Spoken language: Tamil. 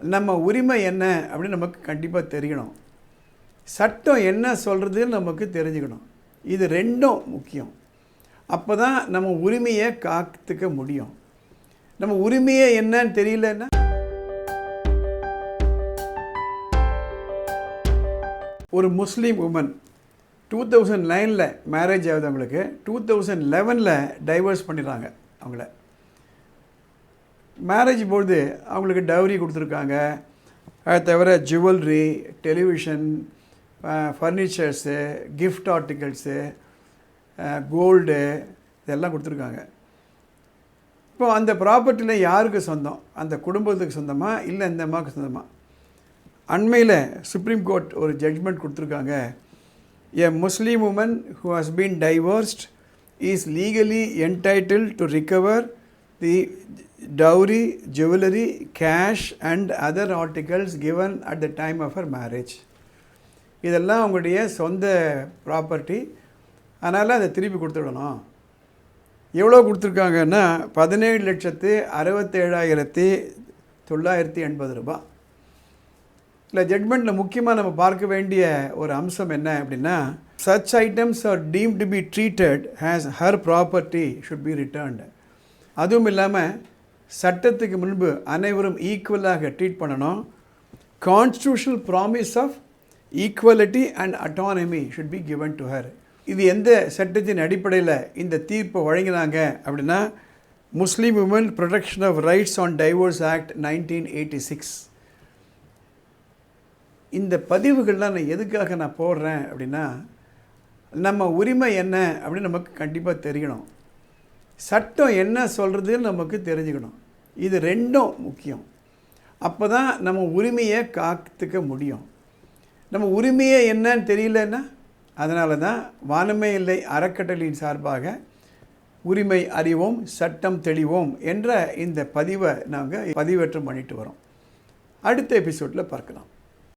நம்ம உரிமை என்ன அப்படின்னு நமக்கு கண்டிப்பாக தெரியணும். சட்டம் என்ன சொல்கிறதுன்னு நமக்கு தெரிஞ்சுக்கணும். இது ரெண்டும் முக்கியம். அப்போ தான் நம்ம உரிமையை காத்துக்க முடியும். நம்ம உரிமையே என்னன்னு தெரியலன்னா ஒரு முஸ்லீம் உமன் டூ தௌசண்ட் நைனில் மேரேஜ் ஆகுது அவங்களுக்கு. டூ தௌசண்ட் லெவனில் டைவர்ஸ் பண்ணிடுறாங்க அவங்கள. மேரேஜ் பொழுது அவங்களுக்கு டவுரி கொடுத்துருக்காங்க. அதை தவிர jewellery television furnitures gift articles gold இதெல்லாம் கொடுத்துருக்காங்க. இப்போ அந்த ப்ராப்பர்ட்டியில் யாருக்கு சொந்தம்? அந்த குடும்பத்துக்கு சொந்தமா? இல்லை இந்த அம்மாவுக்கு சொந்தமா? அண்மையில் சுப்ரீம் கோர்ட் ஒரு ஜட்ஜ்மெண்ட் கொடுத்துருக்காங்க. A Muslim woman who has been divorced is legally entitled to recover the dowry jewellery cash and other articles given at the time of her marriage இதெல்லாம் அவங்களுடைய சொந்த ப்ராப்பர்ட்டி அதனால் அதை திருப்பி கொடுத்துடணும். எவ்வளோ கொடுத்துருக்காங்கன்னா பதினேழு லட்சத்து அறுபத்தேழாயிரத்தி தொள்ளாயிரத்தி எண்பது ரூபாய் இல்லை ஜட்மெண்ட்டில் முக்கியமாக நம்ம பார்க்க வேண்டிய ஒரு அம்சம் என்ன அப்படின்னா such items are deemed to be treated as her property should be returned அதுவும் இல்லாமல் சட்டத்துக்கு முன்பு அனைவரும் ஈக்குவலாக ட்ரீட் பண்ணணும். Constitutional promise of equality and autonomy should be given to her இது எந்த சட்டத்தின் அடிப்படையில் இந்த தீர்ப்பை வழங்கினாங்க அப்படின்னா Muslim woman protection of rights on divorce act nineteen eighty six இந்த பதிவுகள்லாம் நான் எதுக்காக நான் போடுறேன் அப்படின்னா நம்ம உரிமை என்ன அப்படின்னு நமக்கு கண்டிப்பாக தெரியணும். சட்டம் என்ன சொல்கிறதுன்னு நமக்கு தெரிஞ்சுக்கணும். இது ரெண்டும் முக்கியம். அப்போ தான் நம்ம உரிமையை காத்துக்க முடியும். நம்ம உரிமையே என்னன்னு தெரியலன்னா அதனால தான் வானமே இல்லை அறக்கட்டளையின் சார்பாக உரிமை அறிவோம் சட்டம் தெளிவோம் என்ற இந்த பதிவை நாங்கள் பதிவேற்றம் பண்ணிட்டு வரோம். அடுத்த எபிசோடில் பார்க்கலாம்.